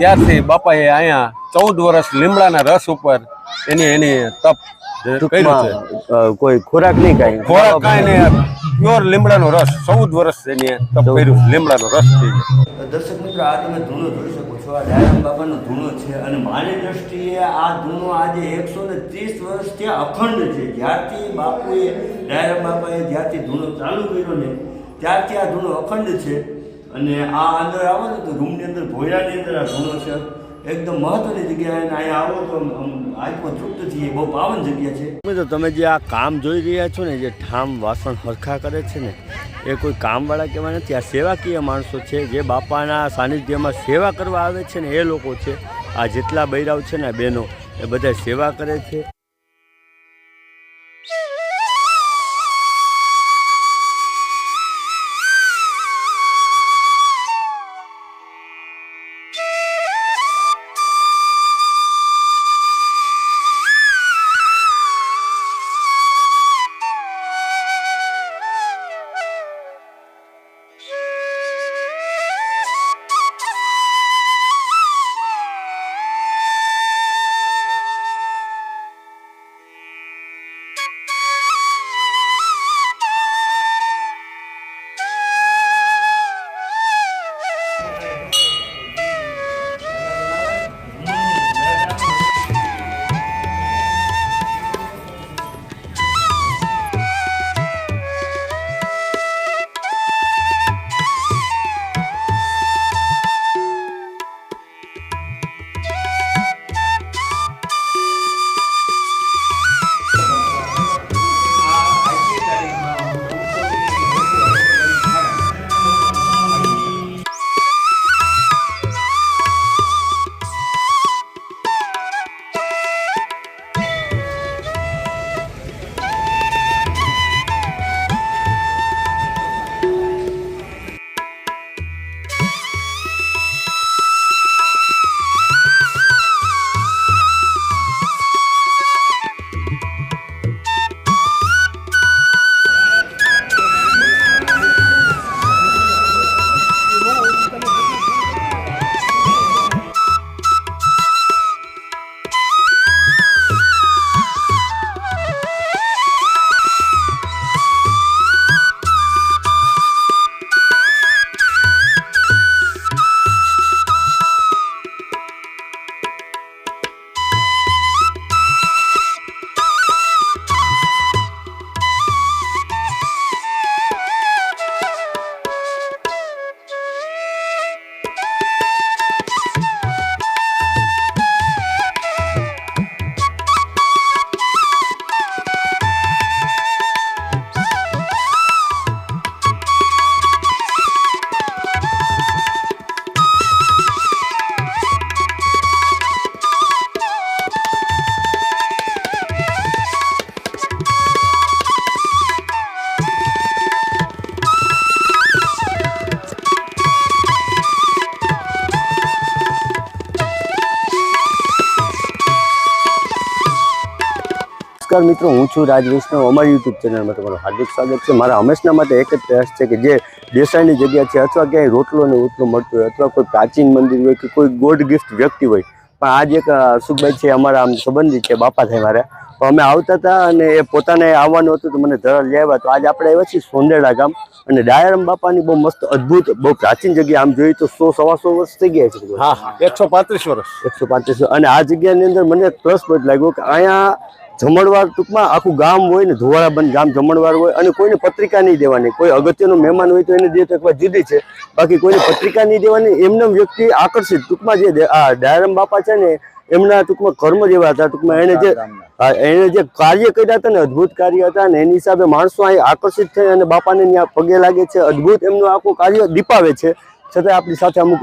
ત્યારથી બાપાએ અહીંયા ચૌદ વર્ષ લીમડાના રસ ઉપર એની એની તપ કર્યું છે. કોઈ ખોરાક નહીં કાંઈ. ખોરાક કાંઈ નહીં પ્યોર લીમડાનો રસ ચૌદ વર્ષ એની તપ કર્યું લીમડાનો રસ થઈ ગયો. દર્શક મિત્રો આ તમે ધૂણો જોઈ શકો છો. આ ડાયરામ બાબાનો ધૂણો છે અને મારી દ્રષ્ટિએ આ ધૂણો આજે એકસો ને ત્રીસ વર્ષથી અખંડ છે. જ્યારથી બાપુએ ડાયરામ બાપાએ જ્યારથી ધૂણો ચાલુ કર્યો ને ત્યારથી આ ધૂણો અખંડ છે. અને આ અંદર આવો ને તો રૂમની અંદર, ભોયરાની અંદર આ ધૂણો છે. એકદમ મહત્વની જગ્યાએ અને અહીંયા આવો તો આત્મા તૃપ્ત થઈએ. બહુ પાવન જગ્યા છે. તો તમે જે આ કામ જોઈ રહ્યા છો ને, જે ઠામ વાસણ હરખા કરે છે ને, એ કોઈ કામવાળા કહેવા નથી. આ સેવાકીય માણસો છે, જે બાપાના સાનિધ્યમાં સેવા કરવા આવે છે ને, એ લોકો છે. આ જેટલા બૈરાવ છે ને બહેનો, એ બધા સેવા કરે છે. નમસ્કાર મિત્રો હું છું રાજ વૈષ્ણવ. અમારી યુટ્યુબ ચેનલમાં તમારું હાર્દિક સ્વાગત છે. મારા હંમેશના માટે એક જ પ્રયાસ છે કે જે દેસાઈની જગ્યા છે અથવા ક્યાંય રોટલો ને ઉતરો મળતો હોય અથવા કોઈ પ્રાચીન મંદિર હોય કે કોઈ ગોડ ગિફ્ટ વ્યક્તિ હોય. પણ આજ એક સુખભાઈ છે અમારા આમ સંબંધી છે બાપા થાય મારા. તો અમે આવતા હતા અને એ પોતાને આવવાનું હતું તો મને ધરા લઈ આવ્યા. તો આજે આપણે આવ્યા છીએ સોંદેડા ગામ. અને ડાયરમ બાપાની બહુ મસ્ત અદભુત બહુ પ્રાચીન જગ્યા. આમ જોઈએ તો સો સવાસો વર્ષ થઈ ગયા છે. હા એકસો પાંત્રીસ વર્ષ. એકસો પાંત્રીસ. અને આ જગ્યાની અંદર મને પ્લસ પોઈન્ટ લાગ્યો કે અહીંયા જમણવાર ટૂંકમાં આખું ગામ હોય ને ધોવાળા બંધ ગામ જમણવાર હોય અને કોઈને પત્રિકા નહીં દેવાની. કોઈ અગત્યનો મહેમાન હોય તો એને દે તો એક જુદી છે. બાકી કોઈને પત્રિકા નહીં દેવાની એમને વ્યક્તિ આકર્ષિત. ટૂંકમાં જે આ ડાયરમ બાપા છે ને એમના ટૂંકમાં કર્મ જેવા હતા. ટૂંકમાં એને જે એને જે કાર્ય કર્યા હતા ને અદ્ભુત કાર્ય હતા ને એની હિસાબે માણસો અહીં આકર્ષિત થઈ અને બાપાને ત્યાં પગે લાગે છે. અદ્ભુત એમનું આખું કાર્ય દીપાવે છે. છતાં આપણી સાથે અમુક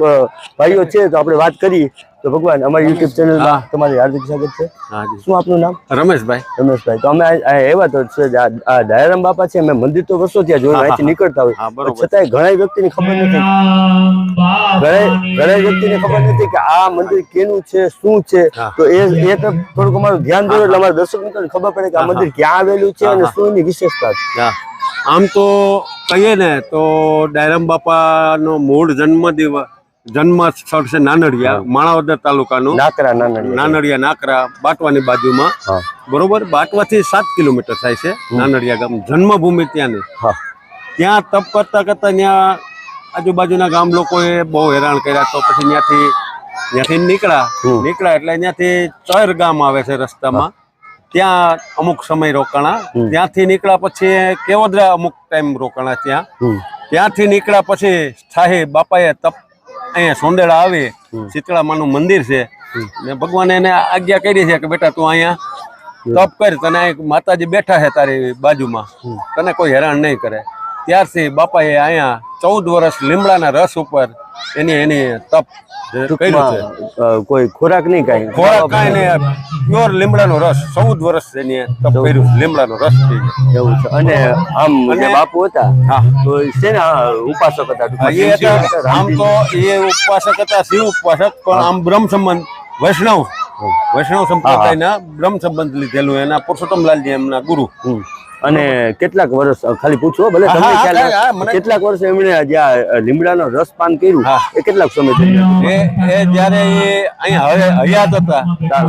ભાઈઓ છે તો આપણે વાત કરી. તો ભગવાન અમારી યુટ્યુબ ચેનલમાં તમારી હાર્દિક સ્વાગત છે. શું આપનું નામ? રમેશભાઈ. રમેશભાઈ. તો અમે એવા તો છે આ દયારામ બાપા છે અમે મંદિર તો વર્ષો ત્યાં જોયું અહીંથી નીકળતા હોય. છતાંય ઘણા વ્યક્તિને ખબર નથી. ઘણા ઘણા વ્યક્તિને ખબર નથી કે આ મંદિર કેનું છે શું છે. તો એ એક થોડુંક અમારું ધ્યાન દોરો એટલે અમારા દર્શક મિત્રોને ખબર પડે કે આ મંદિર ક્યાં આવેલું છે અને શું એની વિશેષતા છે. આમ તો કહીએ ને તો ડાયરામ બાપાનો મૂળ જન્મ દિવ જન્મ સ્થળ છે નાનડિયા માણાવદર તાલુકાનું નાકરા નાનડિયા. નાકરા બાટવાની બાજુમાં. બરોબર? બાટવાથી સાત કિલોમીટર થાય છે નાનડિયા ગામ. જન્મભૂમિ ત્યાંની. ત્યાં તપ કરતા કરતા ત્યાં આજુબાજુના ગામ લોકોએ બહુ હેરાન કર્યા. તો પછી ત્યાંથી ત્યાંથી નીકળ્યા. નીકળ્યા એટલે ત્યાંથી ચર ગામ આવે છે રસ્તામાં. ત્યાં અમુક સમય રોકાણા. ત્યાંથી નીકળ્યા પછી કેવોદરા અમુક ટાઈમ રોકાણા ત્યાં. ત્યાંથી નીકળ્યા પછી સ્થાહી બાપાએ તપ અહીંયા સોંદેડા આવી. શીતળામાનું મંદિર છે. ને ભગવાને એને આજ્ઞા કરી છે કે બેટા તું અહીંયા તપ કર તને માતાજી બેઠા છે તારી બાજુમાં. તને કોઈ હેરાન નહીં કરે. ત્યારથી બાપાએ અહીંયા ચૌદ વર્ષ લીમડાના રસ ઉપર એની એની તપ કર્યું છે. કોઈ ખોરાક નહીં કાંઈ. ખોરાક કાંઈ નહીં પ્યોર લીમડાનો રસ ચૌદ વર્ષ એની તપ કર્યું છે, લીમડાનો રસ એવું છે. અને આમ અને- બાપુ હતા હા. તો ને ઉપાસક હતા એ આમ તો એ ઉપાસક હતા શિવ ઉપાસક પણ આમ બ્રહ્મ સંબંધ વૈષ્ણવ. વૈષ્ણવ સંપ્રદાયના બ્રહ્મ સંબંધ લીધેલું એના પુરુષોત્તમલાલજી એમના ગુરુ. અને કેટલાક વર્ષ ખાલી પૂછો ભલે તમને ખ્યાલ કેટલાક વર્ષ એમણે જ્યાં લીમડાનો રસ પાન કર્યું એ કેટલાક સમય થઈ એ એ જ્યારે એ અહીંયા હવે હયાત હતા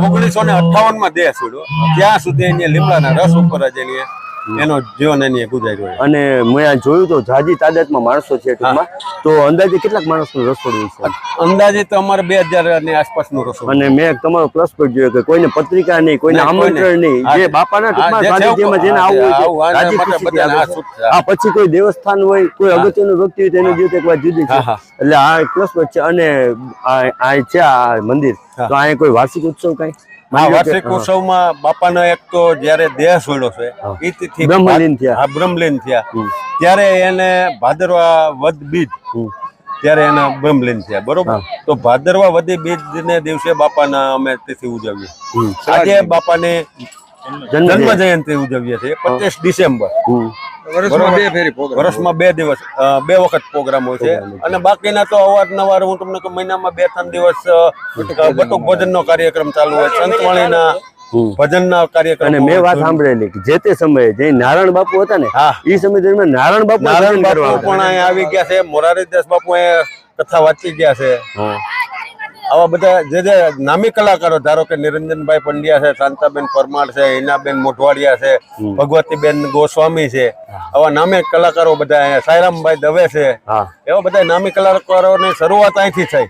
ઓગણીસો ને અઠાવનમાં દેહ છોડ્યો. ત્યાં સુધી એને લીમડાના રસ ઉપર જ એની એનો જીવન એની ગુજાર્યો હોય અને મેં આ જોયું તો જાજી તાદાદમાં માણસો છે ટૂંકમાં. તો અંદાજે કેટલાક માણસનું રસોડું છે? અંદાજે તો અમારે બે હજારની આસપાસનું રસોડું અને મેં તમારો પ્લસ પોઈન્ટ જોયો કે કોઈને પત્રિકા નહીં કોઈને આમંત્રણ નહીં. જે બાપાના ટૂંકમાં જેને આવવું હોય રાજી આ પછી કોઈ દેવસ્થાન હોય કોઈ અગત્યનું વ્યક્તિ હોય તેની જીવત એક વાત જુદી છે. એટલે આ પ્લસ પોઈન્ટ છે અને આ છે આ મંદિર. તો અહીંયા કોઈ વાર્ષિક ઉત્સવ કઈ? આ વાર્ષિક ઉત્સવમાં બાપાનો એક તો જ્યારે દેહ છોડ્યો છે. બ્રહ્મલીન થયા. બ્રહ્મલીન થયા. ત્યારે એને ભાદરવા વદ બીજ. ત્યારે એના બ્રહ્મલીન થયા બરોબર? તો ભાદરવા વદી બીજ ને દિવસે બાપાના અમે તિથિ ઉજવીએ. આજે બાપાને જન્મ. જયંતિ. ઉજવીએ છીએ પચીસ ડિસેમ્બર. વર્ષમાં બે દિવસ બે વખત પ્રોગ્રામ હોય છે. અને બાકીના તો અવારનવાર હું તમને કહું મહિનામાં બે ત્રણ દિવસ બટુક ભજનનો કાર્યક્રમ ચાલુ હોય સંતવાણીના. ભજનના કાર્યક્રમ અને મેં વાત સાંભળેલી કે જે તે સમયે જે નારાયણ બાપુ હતા ને હા. એ સમય દરમિયાન નારાયણ બાપુ નારાયણ બાપુ પણ અહીંયા આવી ગયા છે. મોરારી દાસ બાપુ કથા વાંચી ગયા છે. આવા બધા જે જે નામી કલાકારો ધારો કે નિરંજનભાઈ પંડ્યા છે શાંતાબેન પરમાર છે હિનાબેન મોઢવાડિયા છે. ભગવતીબેન ગોસ્વામી છે આવા નામે કલાકારો બધા અહીંયા સાયરામભાઈ દવે છે. એવા બધા નામી કલાકારોની શરૂઆત અહીંથી થઈ.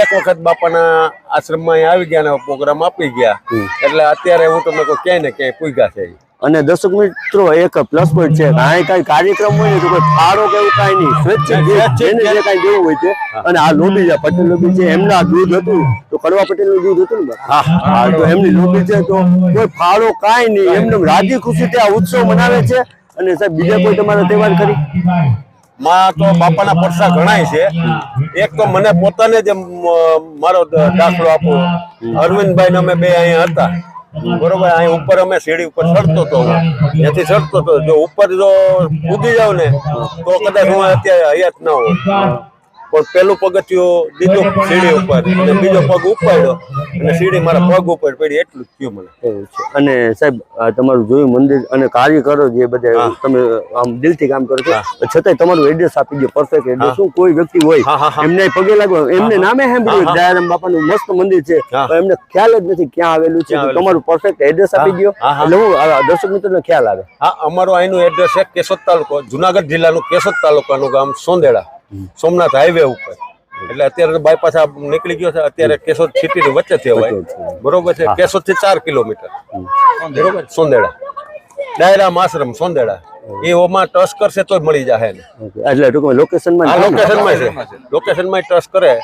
એક વખત બાપાના આશ્રમમાં અહીંયા આવી ગયા ને પ્રોગ્રામ આપી ગયા. એટલે અત્યારે હું તમને ક્યાંય ને ક્યાંય પૂગ્યા છે. અને દર્શક મિત્રો એક પ્લસ પોઈન્ટ છે. કાંઈ કાંઈ કાર્યક્રમ હોય ને તો કોઈ ફાળો કે એવું કાંઈ નહીં. સ્વચ્છ જે- જે કાંઈ દેવું હોય છે અને આ લોબી છે પટેલ લોબી છે એમના દૂધ હતું. તો કડવા પટેલનું દૂધ હતું ને હા. તો એમની લોબી છે તો કોઈ ફાળો કાંઈ નહીં. એમને રાજી ખુશી આ ઉત્સવ મનાવે છે. અને સાહેબ બીજા કોઈ તમારો તહેવાર કરી માં તો બાપાના પરસા ઘણાય છે. એક તો મને પોતાને જ મારો દાખલો આપો. અરવિંદભાઈ અમે બે અહીંયા હતા. બરોબર, અહીં ઉપર અમે સીડી ઉપર ચડતો હતો. ત્યાંથી ચડતો હતો જો ઉપર જો કૂદી જાવ ને, તો કદાચ હું અત્યારે હયાત ના હોઉં પણ પેલું પગથિયું દીધું સીડી ઉપર. અને બીજો પગ ઉપાડ્યો. અને સીડી મારા પગ ઉપર પડી એટલું જ થયું મને. એવું છે. અને સાહેબ તમારું જોયું મંદિર અને કાર્ય કરો જે બધા. તમે આમ દિલથી કામ કરો છો છતાંય તમારું એડ્રેસ આપી દો પરફેક્ટ એડ્રેસ શું કોઈ વ્યક્તિ હોય હા, હા, હા. એમને પગે લાગવા એમને નામે સાંભળ્યું. દયારામ બાપાનું મસ્ત મંદિર છે એમને ખ્યાલ જ નથી ક્યાં આવેલું છે તમારું પરફેક્ટ એડ્રેસ આપી દો. એટલે હું દર્શક મિત્રોને ખ્યાલ આવે. હા અમારું અહીંનું એડ્રેસ છે કેશોદ તાલુકો જુનાગઢ જિલ્લાનું કેશોદ તાલુકાનું ગામ સોંદેડા. સોમનાથ હાઈવે ઉપર. એટલે અત્યારે બાયપાસ આ નીકળી ગયો છે અત્યારે કેશોદ વચ્ચે છે વચ્ચે છે. બરોબર છે કેશોદથી ચાર કિલોમીટર. બરોબર? સોંદેડા. ડાયરામ આશ્રમ સોંદેડા. એ ઓમાં ટચ કરશે તો મળી જાય એટલે ટૂંકમાં લોકેશનમાં લોકેશનમાં છે લોકેશનમાં ટચ કરે.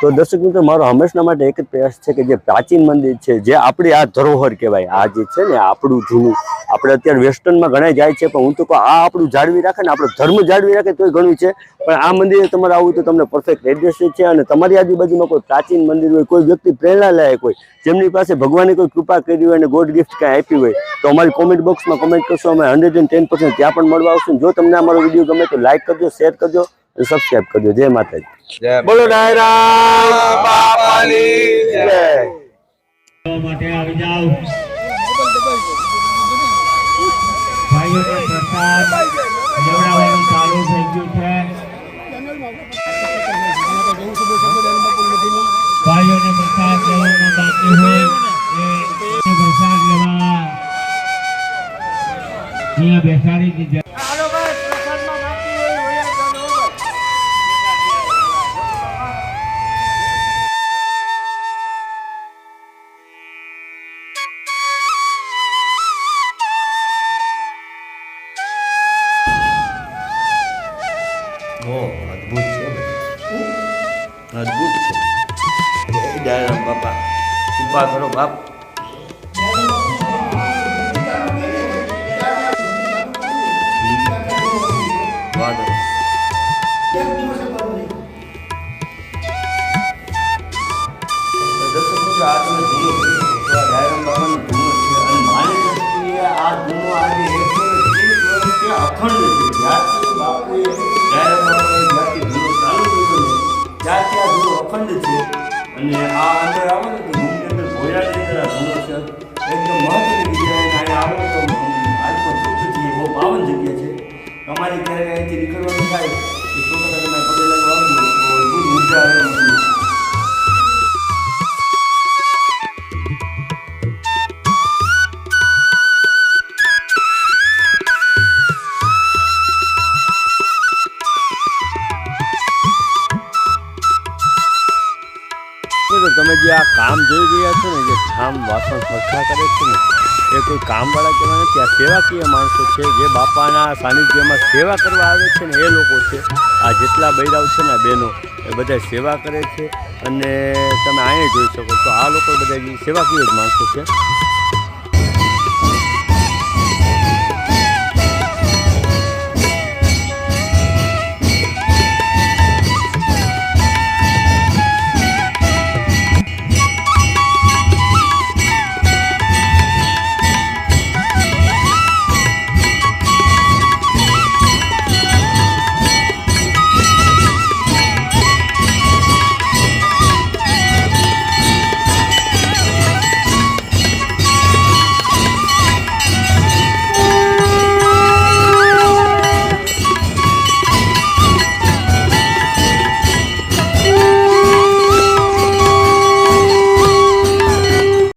તો દર્શક મિત્રો મારો હંમેશના માટે એક જ પ્રયાસ છે કે જે પ્રાચીન મંદિર છે જે આપણી આ ધરોહર કહેવાય આ જે છે ને આપણું જૂનું આપણે અત્યારે વેસ્ટર્નમાં ઘણા જાય છે પણ હું તો કહું આ આપણું જાળવી રાખે ને આપણો ધર્મ જાળવી રાખે તોય ઘણું છે. પણ આ મંદિરે તમારે આવું તો તમને પરફેક્ટ એડ્રેસ છે અને તમારી આજુબાજુમાં કોઈ પ્રાચીન મંદિર હોય કોઈ વ્યક્તિ પ્રેરણા લાયક હોય જેમની પાસે ભગવાને કોઈ કૃપા કરી હોય અને ગોડ ગિફ્ટ કાંઈ આપી હોય તો અમારી કોમેન્ટ બોક્સમાં કોમેન્ટ કરશો અમે હંડ્રેડ એન્ડ ટેન પર્સન્ટ ત્યાં પણ મળવા આવશું જો તમને અમારો વીડિયો ગમે તો લાઈક કરજો શેર કરજો અને સબસ્ક્રાઈબ કરજો. જય માતાજી. બોલો માટે આવી જાઓ. ભાઈઓને પ્રસાદ લેવડાવવાનું ચાલુ થઈ ગયું છે. પ્રસાદ લેવામાં બાકી હોય. અહીંયા બેસાડી દીધા અખંડ છે અને આ અંદર આવો ને તો રૂમની અંદર ભોયાની અંદર આ છે. એકદમ મહત્વની જગ્યાએ અને આવો તો આજ પણ શુદ્ધ છે બહુ પાવન જગ્યા છે. તમારી ક્યારેક અહીંથી નીકળવાનું થાય તો તમે પગે લગાવજો તો બહુ ઊર્જા આવે જે આ કામ જોઈ રહ્યા છો ને, જે કામ વાસણ સરખા કરે છે ને, એ કોઈ કામવાળા કહેવા નથી. આ સેવાકીય માણસો છે, જે બાપાના સાનિધ્યમાં સેવા કરવા આવે છે ને, એ લોકો છે. આ જેટલા બૈરાવ છે ને બહેનો, એ બધા સેવા કરે છે. અને તમે અહીંયા જોઈ શકો તો આ લોકો બધા સેવાકીય જ માણસો છે.